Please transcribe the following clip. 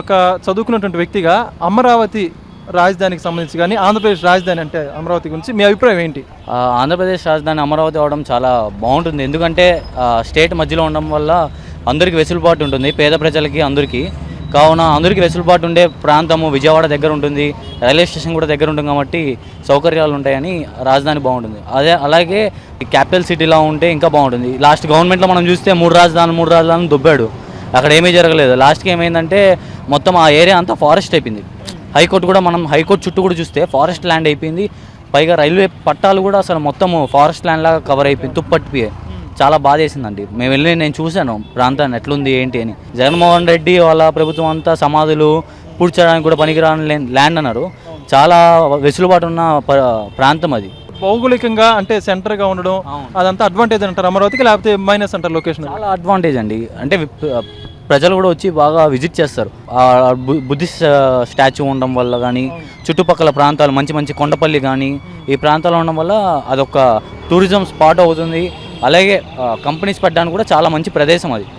ఒక చదువుకున్నటువంటి వ్యక్తిగా అమరావతి రాజధానికి సంబంధించి కానీ ఆంధ్రప్రదేశ్ రాజధాని అంటే అమరావతి గురించి మీ అభిప్రాయం ఏంటి? ఆంధ్రప్రదేశ్ రాజధాని అమరావతి అవడం చాలా బాగుంటుంది. ఎందుకంటే స్టేట్ మధ్యలో ఉండడం వల్ల అందరికీ వెసులుబాటు ఉంటుంది పేద ప్రజలకి అందరికీ. కావున అందరికీ వెసులుబాటు ఉండే ప్రాంతము విజయవాడ దగ్గర ఉంటుంది రైల్వే స్టేషన్ కూడా దగ్గర ఉంటుంది కాబట్టి సౌకర్యాలు ఉంటాయని రాజధాని బాగుంటుంది. అదే అలాగే క్యాపిటల్ సిటీలా ఉంటే ఇంకా బాగుంటుంది. లాస్ట్ గవర్నమెంట్లో మనం చూస్తే మూడు రాజధానులు మూడు రాజధానులు దుబ్బాడు. అక్కడ ఏమీ జరగలేదు. లాస్ట్కి ఏమైందంటే మొత్తం ఆ ఏరియా అంతా ఫారెస్ట్ అయిపోయింది. హైకోర్టు కూడా మనం హైకోర్టు చుట్టూ కూడా చూస్తే ఫారెస్ట్ ల్యాండ్ అయిపోయింది. పైగా రైల్వే పట్టాలు కూడా అసలు మొత్తం ఫారెస్ట్ ల్యాండ్ లాగా కవర్ అయిపోయింది. తుప్పట్టిపోయాయి చాలా బాధ వేసిందండి మేము వెళ్ళి నేను చూశాను. ప్రాంతాన్ని ఎట్లుంది ఏంటి అని. జగన్మోహన్ రెడ్డి వాళ్ళ ప్రభుత్వం అంతా సమాధులు పూడ్చడానికి కూడా పనికిరాని ల్యాండ్ అన్నారు. చాలా వెసులుబాటు ఉన్న ప్రాంతం అది. భౌగోళికంగా అంటే సెంటర్గా ఉండడం. అదంతా అడ్వాంటేజ్ అంటారు అమరావతికి? లేకపోతే మైనస్ అంటారు లొకేషన్ చాలా అడ్వాంటేజ్ అండి. అంటే ప్రజలు కూడా వచ్చి బాగా విజిట్ చేస్తారు. బుద్ధిస్ట్ స్టాచ్యూ ఉండడం వల్ల కానీ చుట్టుపక్కల ప్రాంతాలు మంచి మంచి కొండపల్లి కానీ ఈ ప్రాంతాలు ఉండడం వల్ల అదొక టూరిజం స్పాట్ అవుతుంది. అలాగే కంపెనీస్ పెట్టడానికి కూడా చాలా మంచి ప్రదేశం అది.